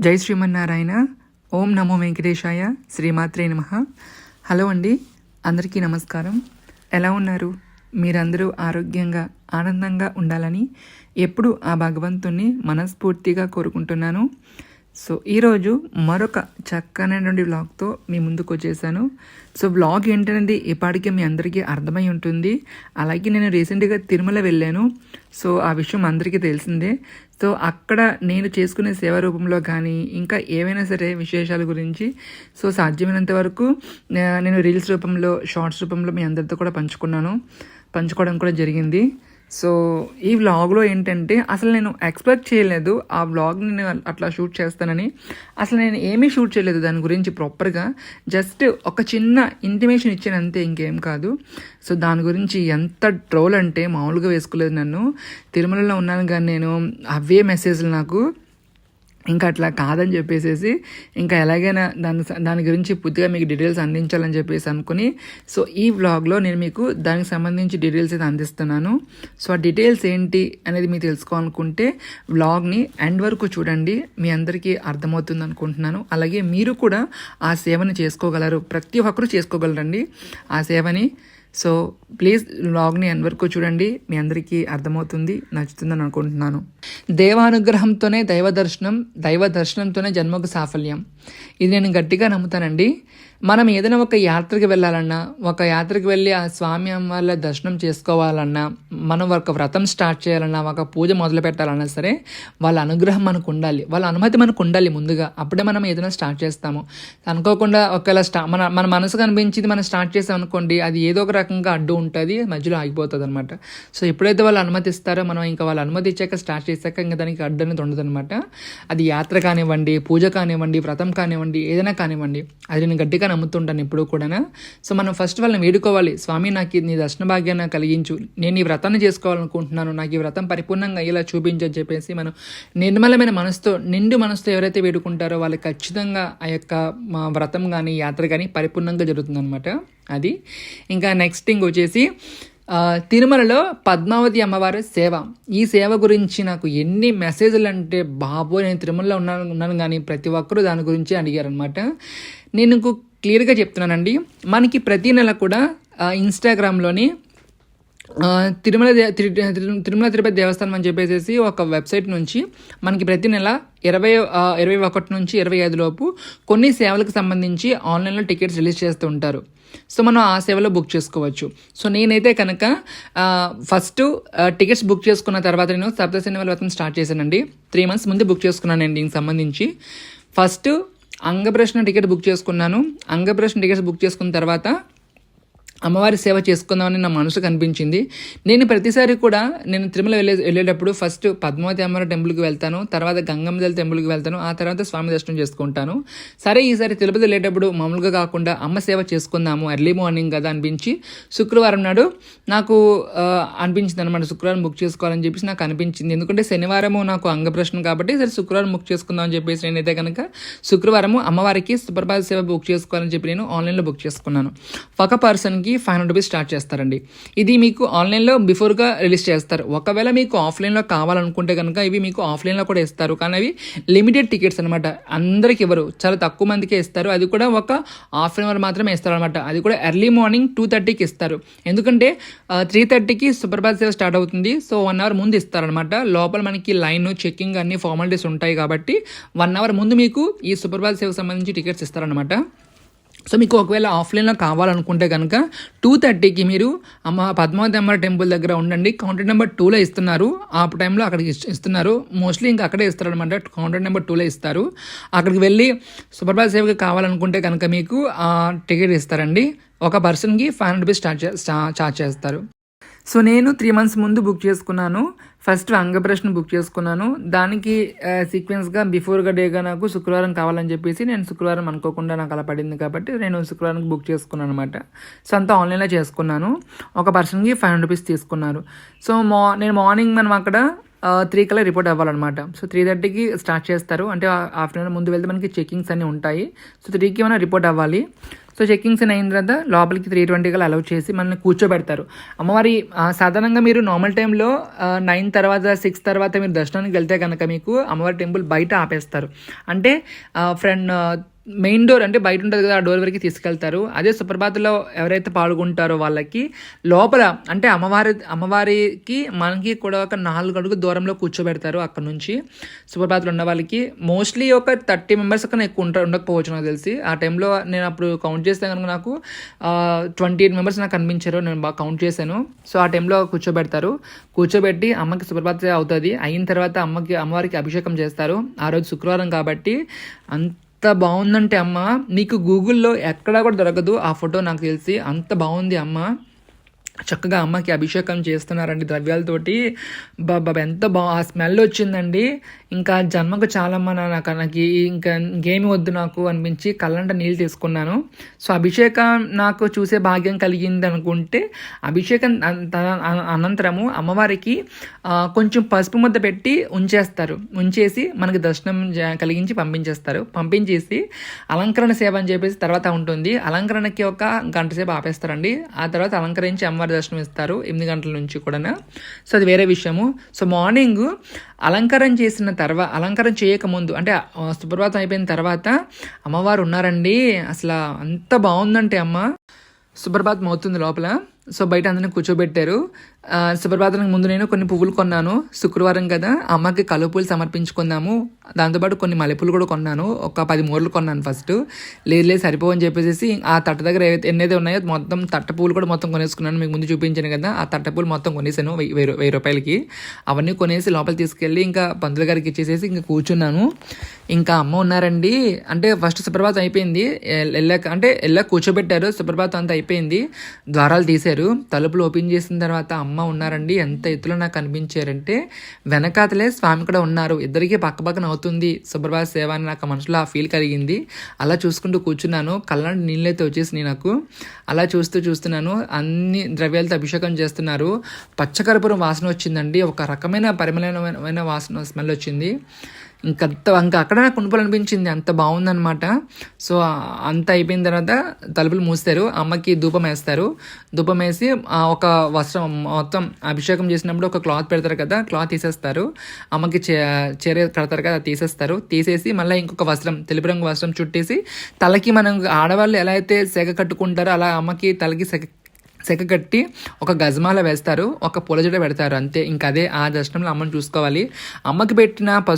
జై శ్రీమన్నారాయణ. ఓం నమో వెంకటేశాయ. శ్రీమాత్రే నమ. హలో అండి. అందరికీ నమస్కారం. ఎలా ఉన్నారు? మీరందరూ ఆరోగ్యంగా ఆనందంగా ఉండాలని ఎప్పుడు ఆ భగవంతుణ్ణి మనస్ఫూర్తిగా కోరుకుంటున్నాను. సో ఈరోజు మరొక చక్కనైనటువంటి వ్లాగ్తో మీ ముందుకు వచ్చేసాను. సో వ్లాగ్ ఏంటనేది ఇప్పటికే మీ అందరికీ అర్థమై ఉంటుంది. అలాగే నేను రీసెంట్గా తిరుమల వెళ్ళాను. సో ఆ విషయం అందరికీ తెలిసిందే. సో అక్కడ నేను చేసుకునే సేవా రూపంలో కానీ ఇంకా ఏవైనా సరే విశేషాల గురించి సో సాధ్యమైనంత వరకు నేను రీల్స్ రూపంలో షార్ట్స్ రూపంలో మీ అందరితో కూడా పంచుకున్నాను. పంచుకోవడం కూడా జరిగింది. సో ఈ వ్లాగ్లో ఏంటంటే అసలు నేను ఎక్స్పెక్ట్ చేయలేదు ఆ వ్లాగ్ని నేను అట్లా షూట్ చేస్తానని. అసలు నేను ఏమీ షూట్ చేయలేదు దాని గురించి ప్రాపర్గా జస్ట్ ఒక చిన్న ఇంటిమేషన్ ఇచ్చాను అంతే ఇంకేం కాదు. సో దాని గురించి ఎంత ట్రోల్ అంటే మామూలుగా వేసుకోలేదు నన్ను. తిరుమలలో ఉన్నాను కానీ నేను అవే మెసేజ్లు నాకు. ఇంకా అట్లా కాదని చెప్పేసేసి ఇంకా ఎలాగైనా దాని దాని గురించి పూర్తిగా మీకు డీటెయిల్స్ అందించాలని చెప్పేసి అనుకుని సో ఈ వ్లాగ్లో నేను మీకు దానికి సంబంధించి డీటెయిల్స్ అయితే అందిస్తున్నాను. సో ఆ డీటెయిల్స్ ఏంటి అనేది మీరు తెలుసుకోవాలనుకుంటే వ్లాగ్ని ఎండ్ వరకు చూడండి మీ అందరికీ అర్థమవుతుంది అనుకుంటున్నాను. అలాగే మీరు కూడా ఆ సేవని చేసుకోగలరు ప్రతి ఒక్కరూ చేసుకోగలరండి. ఆ సేవని సో ప్లీజ్ లాగ్ని ఎండ్ వరకు చూడండి. మీ అందరికీ అర్థమవుతుంది నచ్చుతుందని అనుకుంటున్నాను. దేవానుగ్రహంతోనే దైవ దర్శనం దైవ దర్శనంతోనే జన్మకు సాఫల్యం. ఇది నేను గట్టిగా నమ్ముతానండి. మనం ఏదైనా ఒక యాత్రకి వెళ్ళాలన్నా ఒక యాత్రకి వెళ్ళి ఆ స్వామి అమ్మవారి దర్శనం చేసుకోవాలన్నా మనం ఒక వ్రతం స్టార్ట్ చేయాలన్నా ఒక పూజ మొదలు పెట్టాలన్నా సరే వాళ్ళ అనుగ్రహం మనకు ఉండాలి. వాళ్ళ అనుమతి మనకు ఉండాలి ముందుగా. అప్పుడే మనం ఏదైనా స్టార్ట్ చేస్తాము. అనుకోకుండా ఒకవేళ స్టా మన మన మనసు కనిపించింది మనం స్టార్ట్ చేసాం అనుకోండి అది ఏదో ఒక రకంగా అడ్డు ఉంటుంది మధ్యలో ఆగిపోతుంది అనమాట సో ఎప్పుడైతే వాళ్ళు అనుమతి ఇస్తారో మనం ఇంకా వాళ్ళు అనుమతి ఇచ్చాక స్టార్ట్ చేశాక ఇంకా దానికి అడ్డు అనేది ఉండదు అనమాట అది యాత్ర కానివ్వండి పూజ కానివ్వండి వ్రతం కానివ్వండి ఏదైనా కానివ్వండి అది నేను గట్టిగా నమ్ముతుంటాను ఎప్పుడు కూడా సో మనం ఫస్ట్ వాళ్ళని వేడుకోవాలి. స్వామి నాకు నీ దర్శన భాగ్యాన్ని కలిగించు. నేను ఈ వ్రతాన్ని చేసుకోవాలనుకుంటున్నాను. నాకు ఈ వ్రతం పరిపూర్ణంగా అయ్యేలా చూపించని చెప్పేసి మనం నిర్మలమైన మనసుతో నిండు మనసుతో ఎవరైతే వేడుకుంటారో వాళ్ళకి ఖచ్చితంగా ఆ యొక్క మా వ్రతం కానీ యాత్ర కానీ పరిపూర్ణంగా జరుగుతుంది అది. ఇంకా నెక్స్ట్ థింగ్ వచ్చేసి తిరుమలలో పద్మావతి అమ్మవారి సేవ. ఈ సేవ గురించి నాకు ఎన్ని మెసేజ్లు అంటే బాబో నేను తిరుమలలో ఉన్నాను ఉన్నాను కానీ ప్రతి ఒక్కరూ దాని గురించి అడిగారనమాట నేను క్లియర్గా చెప్తున్నానండి. మనకి ప్రతి నెల కూడా ఇన్స్టాగ్రామ్లోని తిరుమల దే- తిరుమల తిరుపతి దేవస్థానం అని చెప్పేసి ఒక వెబ్సైట్ నుంచి మనకి ప్రతి నెల ఇరవై ఇరవై ఒకటి నుంచి ఇరవై ఐదు లోపు కొన్ని సేవలకు సంబంధించి ఆన్లైన్లో టికెట్స్ రిలీజ్ చేస్తూ ఉంటారు. సో మనం ఆ సేవలో బుక్ చేసుకోవచ్చు. సో నేనైతే కనుక ఫస్ట్ టికెట్స్ బుక్ చేసుకున్న తర్వాత నేను సప్త సినిమాల వ్రతం స్టార్ట్ చేశానండి. త్రీ మంత్స్ ముందు బుక్ చేసుకున్నానండి దీనికి సంబంధించి. ఫస్ట్ అంగప్రశ్న టికెట్ బుక్ చేసుకున్నాను. అంగప్రశ్న టికెట్స్ బుక్ చేసుకున్న తర్వాత అమ్మవారి సేవ చేసుకుందామని నా మనసు కనిపించింది. నేను ప్రతిసారి కూడా నేను తిరుమల వెళ్ళే వెళ్ళేటప్పుడు ఫస్ట్ పద్మావతి అమ్మవారి టెంపుల్కి వెళ్తాను తర్వాత గంగమ్మదల టెంపుల్కి వెళ్తాను ఆ తర్వాత స్వామి దర్శనం చేసుకుంటాను. సరే ఈసారి తిరుపతి వెళ్ళేటప్పుడు మామూలుగా కాకుండా అమ్మ సేవ చేసుకుందాము ఎర్లీ మార్నింగ్ కదా అనిపించి శుక్రవారం నాడు నాకు అనిపించింది అనమాట శుక్రవారం బుక్ చేసుకోవాలని చెప్పేసి నాకు అనిపించింది. ఎందుకంటే శనివారము నాకు అంగప్రశ్న కాబట్టి సరే శుక్రవారం బుక్ చేసుకుందాం అని చెప్పేసి నేనైతే కనుక శుక్రవారము అమ్మవారికి సుప్రభాత సేవ బుక్ చేసుకోవాలని చెప్పి నేను ఆన్లైన్లో బుక్ చేసుకున్నాను. ఒక పర్సన్కి ఫైవ్ హండ్రెడ్ రూపీస్ స్టార్ట్ చేస్తారండి. ఇది మీకు ఆన్లైన్లో బిఫోర్గా రిలీజ్ చేస్తారు. ఒకవేళ మీకు ఆఫ్లైన్లో కావాలనుకుంటే కనుక ఇవి మీకు ఆఫ్లైన్లో కూడా ఇస్తారు. కానీ అవి లిమిటెడ్ టికెట్స్ అనమాట అందరికి ఇవ్వరు. చాలా తక్కువ మందికే ఇస్తారు. అది కూడా ఒక హాఫ్ అన్ అవర్ మాత్రమే ఇస్తారు అనమాట అది కూడా ఎర్లీ మార్నింగ్ టూ థర్టీకి ఇస్తారు. ఎందుకంటే త్రీ థర్టీకి సుప్రభాత సేవ స్టార్ట్ అవుతుంది. సో వన్ అవర్ ముందు ఇస్తారనమాట లోపల మనకి లైన్ చెక్కింగ్ అన్ని ఫార్మాలిటీస్ ఉంటాయి కాబట్టి వన్ అవర్ ముందు మీకు ఈ సుప్రభాత సేవకు సంబంధించి టికెట్స్ ఇస్తారనమాట సో మీకు ఒకవేళ ఆఫ్లైన్లో కావాలనుకుంటే కనుక టూ థర్టీకి మీరు అమ్మ పద్మావతి అమ్మ టెంపుల్ దగ్గర ఉండండి. కౌంటర్ నెంబర్ టూలో ఇస్తున్నారు. ఆ టైంలో అక్కడికి ఇస్తున్నారు. మోస్ట్లీ ఇంకా అక్కడే ఇస్తారు అనమాట కౌంటర్ నెంబర్ టూలో ఇస్తారు. అక్కడికి వెళ్ళి సుప్రభాత సేవకి కావాలనుకుంటే కనుక మీకు ఆ టికెట్ ఇస్తారండి. ఒక పర్సన్కి ఫైవ్ హండ్రెడ్ రూపీస్ స్టార్ట్ చే చార్జ్ చేస్తారు. సో నేను త్రీ మంత్స్ ముందు బుక్ చేసుకున్నాను. ఫస్ట్ అంగప్రశ్న బుక్ చేసుకున్నాను. దానికి సీక్వెన్స్గా బిఫోర్గా డేగా నాకు శుక్రవారం కావాలని చెప్పేసి నేను శుక్రవారం అనుకోకుండా నాకు అలా పడింది కాబట్టి నేను శుక్రవారానికి బుక్ చేసుకున్నాను అనమాట సో అంతా ఆన్లైన్లో చేసుకున్నాను. ఒక పర్సన్కి ఫైవ్ హండ్రెడ్ రూపీస్ తీసుకున్నారు. సో మా నేను మార్నింగ్ మనం అక్కడ త్రీ కల్లా రిపోర్ట్ అవ్వాలన్నమాట. సో త్రీ థర్టీకి స్టార్ట్ చేస్తారు. అంటే ఆఫ్టర్నూన్ ముందు వెళ్తే మనకి చెకింగ్స్ అన్నీ ఉంటాయి. సో త్రీకి మనం రిపోర్ట్ అవ్వాలి. సో చెకింగ్స్ అయిన తర్వాత లోపలికి త్రీ ట్వంటీ కల్లా అలౌ చేసి మనల్ని కూర్చోబెడతారు. అమ్మవారి సాధారణంగా మీరు నార్మల్ టైంలో నైన్ తర్వాత సిక్స్ తర్వాత మీరు దర్శనానికి వెళ్తే కనుక మీకు అమ్మవారి టెంపుల్ బయట ఆపేస్తారు. అంటే ఫ్రెండ్ మెయిన్ డోర్ అంటే బయట ఉంటుంది కదా ఆ డోర్ వరకు తీసుకెళ్తారు. అదే సుప్రభాతంలో ఎవరైతే పాల్గొంటారో వాళ్ళకి లోపల అంటే అమ్మవారి అమ్మవారికి మనకి కూడా ఒక నాలుగు అడుగు దూరంలో కూర్చోబెడతారు అక్కడ నుంచి సుప్రభాతంలో ఉన్న వాళ్ళకి. మోస్ట్లీ ఒక థర్టీ మెంబర్స్ కన్నా ఎక్కువ ఉంటారు ఉండకపోవచ్చు నాకు తెలిసి. ఆ టైంలో నేను అప్పుడు కౌంట్ చేస్తే కనుక నాకు ట్వంటీ ఎయిట్ మెంబర్స్ నాకు కనిపించారు. నేను బాగా కౌంట్ చేశాను. సో ఆ టైంలో కూర్చోబెడతారు. కూర్చోబెట్టి అమ్మకి సుప్రభాత అవుతుంది. అయిన తర్వాత అమ్మకి అమ్మవారికి అభిషేకం చేస్తారు. ఆ రోజు శుక్రవారం కాబట్టి అంత బాగుందంటే అమ్మ మీకు గూగుల్లో ఎక్కడా కూడా దొరకదు. ఆ ఫోటో నాకు తెలిసి అంత బాగుంది అమ్మ. చక్కగా అమ్మకి అభిషేకం చేస్తున్నారండి ద్రవ్యాలతోటి. బాబా ఎంత బాగా ఆ స్మెల్ వచ్చిందండి. ఇంకా జన్మకు చాలమ్మ నాకు నాకు ఇంకా ఇంకేమి వద్దు నాకు అనిపించి కళ్ళంట నీళ్ళు తీసుకున్నాను. సో అభిషేకం నాకు చూసే భాగ్యం కలిగింది అనుకుంటే అభిషేకం అనంతరము అమ్మవారికి కొంచెం పసుపు ముద్ద పెట్టి ఉంచేస్తారు. ఉంచేసి మనకి దర్శనం కలిగించి పంపించేస్తారు. పంపించేసి అలంకరణ సేవ అని చెప్పేసి తర్వాత ఉంటుంది. అలంకరణకి ఒక గంట సేపు ఆపేస్తారండి. ఆ తర్వాత అలంకరించి అమ్మవారి దర్శనం ఇస్తారు ఎనిమిది గంటల నుంచి కూడా సో అది వేరే విషయము. సో మార్నింగ్ అలంకరణ చేసిన తర్వాత అలంకారం చేయకముందు అంటే సుప్రభాతం అయిపోయిన తర్వాత అమ్మవారు ఉన్నారండి. అసలు అంత బాగుందంటే అమ్మ. సుప్రభాతం అవుతుంది లోపల. సో బయట అందరిని కూర్చోబెట్టారు. ఆ, ముందు నేను కొన్ని పువ్వులు కొన్నాను. శుక్రవారం కదా అమ్మకి కలువ పూలు సమర్పించుకుందాము. దాంతోపాటు కొన్ని మల్లెపూలు కూడా కొన్నాను. ఒక పది మూరలు కొన్నాను ఫస్ట్. లేదు లేదు సరిపోవని చెప్పేసి ఆ తట్ట దగ్గర ఎన్నైతే ఉన్నాయో మొత్తం తట్ట పూలు కూడా మొత్తం కొనేసుకున్నాను. మీకు ముందు చూపించాను కదా ఆ తట్ట పూలు మొత్తం కొనేసాను వెయ్యి వెయ్యి వెయ్యి రూపాయలకి. అవన్నీ కొనేసి లోపల తీసుకెళ్ళి ఇంకా పంతులు గారికి ఇచ్చేసేసి ఇంకా కూర్చున్నాను. ఇంకా అమ్మ ఉన్నారండి. అంటే ఫస్ట్ సుప్రభాతం అయిపోయింది. వెళ్ళాక అంటే వెళ్ళాక కూర్చోబెట్టారు. సుప్రభాతం అంతా అయిపోయింది. ద్వారాలు వచ్చారు తలుపులు ఓపెన్ చేసిన తర్వాత అమ్మ ఉన్నారండి ఎంత ఎత్తులో నాకు కనిపించారంటే వెనకాతలే స్వామి కూడా ఉన్నారు. ఇద్దరికి పక్క పక్కన అవుతుంది. సుప్రభాత సేవ అని నాకు మనసులో ఆ ఫీల్ కలిగింది. అలా చూసుకుంటూ కూర్చున్నాను. కళ్ళంటి నీళ్ళైతే వచ్చేసినాయి నాకు. అలా చూస్తూ చూస్తున్నాను. అన్ని ద్రవ్యాలతో అభిషేకం చేస్తున్నారు. పచ్చకర్పూరం వాసన వచ్చిందండి. ఒక రకమైన పరిమళమైన వాసన స్మెల్ వచ్చింది. ఇంకంత ఇంకా అక్కడ నాకు కొనుగోలు అనిపించింది అంత బాగుందనమాట సో అంత అయిపోయిన తర్వాత తలుపులు మూస్తారు. అమ్మకి ధూపం వేస్తారు. ధూపం వేసి ఆ ఒక వస్త్రం మొత్తం అభిషేకం చేసినప్పుడు ఒక క్లాత్ పెడతారు కదా క్లాత్ తీసేస్తారు. అమ్మకి చే చీర కడతారు కదా తీసేస్తారు. తీసేసి మళ్ళీ ఇంకొక వస్త్రం తెలుపు రంగు వస్త్రం చుట్టేసి తలకి మనం ఆడవాళ్ళు ఎలా అయితే సెగ కట్టుకుంటారో అలా అమ్మకి తలకి సెగ సెగ కట్టి ఒక గజమాల వేస్తారు. ఒక పూల జడ పెడతారు అంతే. ఇంకా అదే ఆ దర్శనంలో అమ్మని చూసుకోవాలి. అమ్మకి పెట్టిన పసు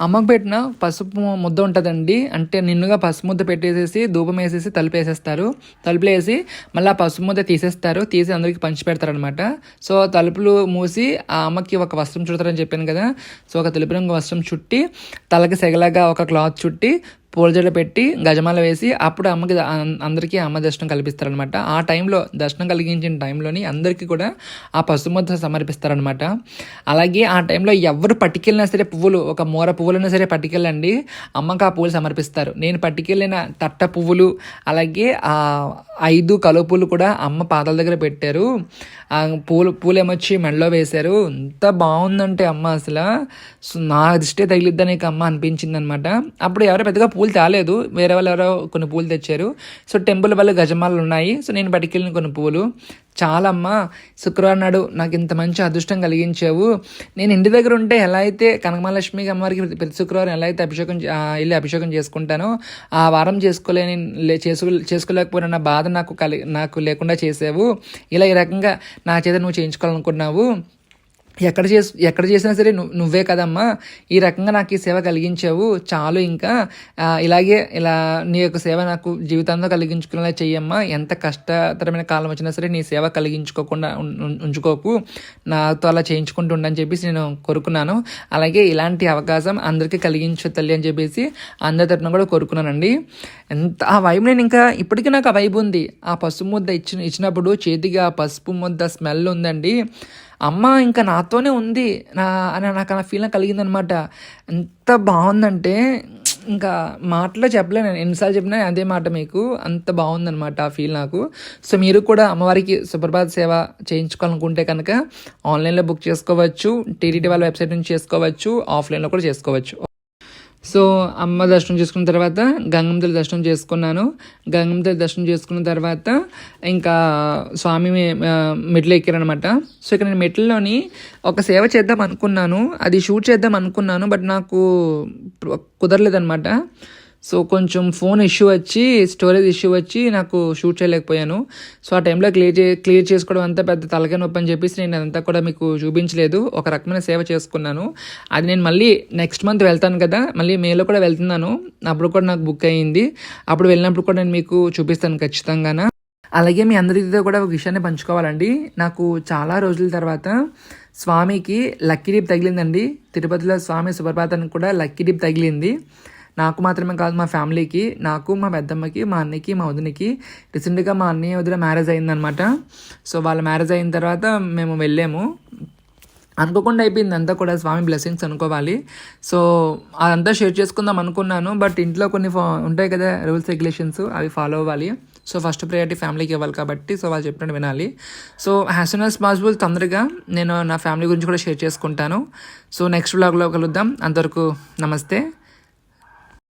అమ్మకు పెట్టిన పసుపు ముద్ద ఉంటుందండి. అంటే నిన్నుగా పసుపు ముద్ద పెట్టేసేసి ధూపం వేసేసి తలుపు వేసేస్తారు. తలుపులు వేసి మళ్ళీ ఆ పసుపు ముద్ద తీసేస్తారు. తీసి అందరికి పంచి పెడతారనమాట సో తలుపులు మూసి ఆ అమ్మకి ఒక వస్త్రం చుడతారని చెప్పాను కదా. సో ఒక తెలుపు రంగు వస్త్రం చుట్టి తలకి సెగలాగా ఒక క్లాత్ చుట్టి పూలజడ పెట్టి గజమాల వేసి అప్పుడు అమ్మకి అందరికీ అమ్మ దర్శనం కల్పిస్తారనమాట ఆ టైంలో దర్శనం కలిగించిన టైంలోని అందరికీ కూడా ఆ పసుపు సమర్పిస్తారనమాట అలాగే ఆ టైంలో ఎవరు పట్టుకెళ్ళినా సరే పువ్వులు ఒక మూర పువ్వులైనా సరే పట్టుకెళ్ళండి. అమ్మకి ఆ పువ్వులు సమర్పిస్తారు. నేను పట్టుకెళ్ళిన తట్ట పువ్వులు అలాగే ఆ ఐదు కలువ పూలు కూడా అమ్మ పాదాల దగ్గర పెట్టారు. ఆ పూలు పూలు ఏమొచ్చి మెడలో వేశారు. ఎంత బాగుందంటే అమ్మ అసలు. నా దిష్టే తగిలిద్దని అమ్మ అనిపించింది అనమాట అప్పుడు ఎవరో పెద్దగా పూలు తేలేదు. వేరే వాళ్ళు ఎవరో కొన్ని పూలు తెచ్చారు. సో టెంపుల్ వల్ల గజమాలు ఉన్నాయి. సో నేను పట్టుకెళ్ళిన కొన్ని పూలు. చాలా అమ్మ శుక్రవారం నాడు నాకు ఇంత మంచి అదృష్టం కలిగించావు. నేను ఇంటి దగ్గర ఉంటే ఎలా అయితే కనకమహాలక్ష్మి అమ్మవారికి ప్రతి- శుక్రవారం ఎలా అయితే అభిషేకం వెళ్ళి అభిషేకం చేసుకుంటానో ఆ వారం చేసుకోలేని లే- చేసుకోలేకపోయిన నా బాధ నాకు కలి నాకు లేకుండా చేసావు. ఇలా ఈ రకంగా నా చేత నువ్వు చేయించుకోవాలనుకున్నావు. ఎక్కడ చేసి ఎక్కడ చేసినా సరే నువ్వు నువ్వే కదమ్మా. ఈ రకంగా నాకు ఈ సేవ కలిగించావు. చాలు ఇంకా. ఇలాగే ఇలా నీ యొక్క సేవ నాకు జీవితంలో కలిగించుకునేలా చెయ్యమ్మా. ఎంత కష్టతరమైన కాలం వచ్చినా సరే నీ సేవ కలిగించుకోకుండా ఉం- ఉం- ఉంచుకోకు. నాతో అలా చేయించుకుంటూ ఉండని చెప్పేసి నేను కోరుకున్నాను. అలాగే ఇలాంటి అవకాశం అందరికీ కలిగించు తల్లి అని చెప్పేసి అందరి తరఫున కూడా కోరుకున్నానండి. ఎంత ఆ వైబ్ నేను ఇంకా ఇప్పటికీ నాకు ఆ వైబ్ ఉంది. ఆ పసుపు ముద్ద ఇచ్చిన ఇచ్చినప్పుడు చేతికి ఆ పసుపు ముద్ద స్మెల్ ఉందండి. అమ్మ ఇంకా నాతోనే ఉంది. నా అని నాకు అలా ఫీలింగ్ కలిగిందనమాట ఎంత బాగుందంటే ఇంకా మాటలో చెప్పలేను ఎన్నిసార్లు చెప్పినా అదే మాట మీకు. అంత బాగుందనమాట ఆ ఫీల్ నాకు. సో మీరు కూడా అమ్మవారికి సుప్రభాత సేవ చేయించుకోవాలనుకుంటే కనుక ఆన్లైన్లో బుక్ చేసుకోవచ్చు టీటీడీ వాళ్ళ వెబ్సైట్ నుంచి చేసుకోవచ్చు ఆఫ్లైన్లో కూడా చేసుకోవచ్చు. సో అమ్మ దర్శనం చేసుకున్న తర్వాత గంగమ్మ తల్లి దర్శనం చేసుకున్నాను. గంగమ్మ తల్లి దర్శనం చేసుకున్న తర్వాత ఇంకా స్వామి మెట్లు ఎక్కారనమాట సో ఇక్కడ నేను మెట్లలోని ఒక సేవ చేద్దాం అనుకున్నాను. అది షూట్ చేద్దాం అనుకున్నాను బట్ నాకు కుదరలేదనమాట సో కొంచెం ఫోన్ ఇష్యూ వచ్చి స్టోరేజ్ ఇష్యూ వచ్చి నాకు షూట్ చేయలేకపోయాను. సో ఆ టైంలో క్లియర్ చే క్లియర్ చేసుకోవడం అంతా పెద్ద తలకాయ నొప్పి అని చెప్పేసి నేను అదంతా కూడా మీకు చూపించలేదు. ఒక రకమైన సేవ చేసుకున్నాను. అది నేను మళ్ళీ నెక్స్ట్ మంత్ వెళ్తాను కదా మళ్ళీ మేలో కూడా వెళ్తున్నాను. అప్పుడు కూడా నాకు బుక్ అయ్యింది అప్పుడు వెళ్ళినప్పుడు కూడా నేను మీకు చూపిస్తాను ఖచ్చితంగానా. అలాగే మీ అందరితో కూడా ఒక విషయాన్ని పంచుకోవాలండి. నాకు చాలా రోజుల తర్వాత స్వామికి లక్కీ డీప్ తగిలిందండి. తిరుపతిలో స్వామి సుప్రభాతానికి కూడా లక్కీ డీప్ తగిలింది. నాకు మాత్రమే కాదు మా ఫ్యామిలీకి నాకు మా పెద్దమ్మకి మా అన్నకి మా వదినకి. రీసెంట్గా మా అన్నయ్య వదిన మ్యారేజ్ అయిందనమాట సో వాళ్ళ మ్యారేజ్ అయిన తర్వాత మేము వెళ్ళాము. అనుకోకుండా అయిపోయింది. అంతా కూడా స్వామి బ్లెస్సింగ్స్ అనుకోవాలి. సో అదంతా షేర్ చేసుకుందాం అనుకున్నాను. బట్ ఇంట్లో కొన్ని ఫా ఉంటాయి కదా రూల్స్ రెగ్యులేషన్స్ అవి ఫాలో అవ్వాలి. సో ఫస్ట్ ప్రయారిటీ ఫ్యామిలీకి ఇవ్వాలి కాబట్టి సో వాళ్ళు చెప్పినట్టు వినాలి. So as soon as possible తొందరగా నేను నా ఫ్యామిలీ గురించి కూడా షేర్ చేసుకుంటాను. సో నెక్స్ట్ బ్లాగ్లో కలుద్దాం. అంతవరకు నమస్తే.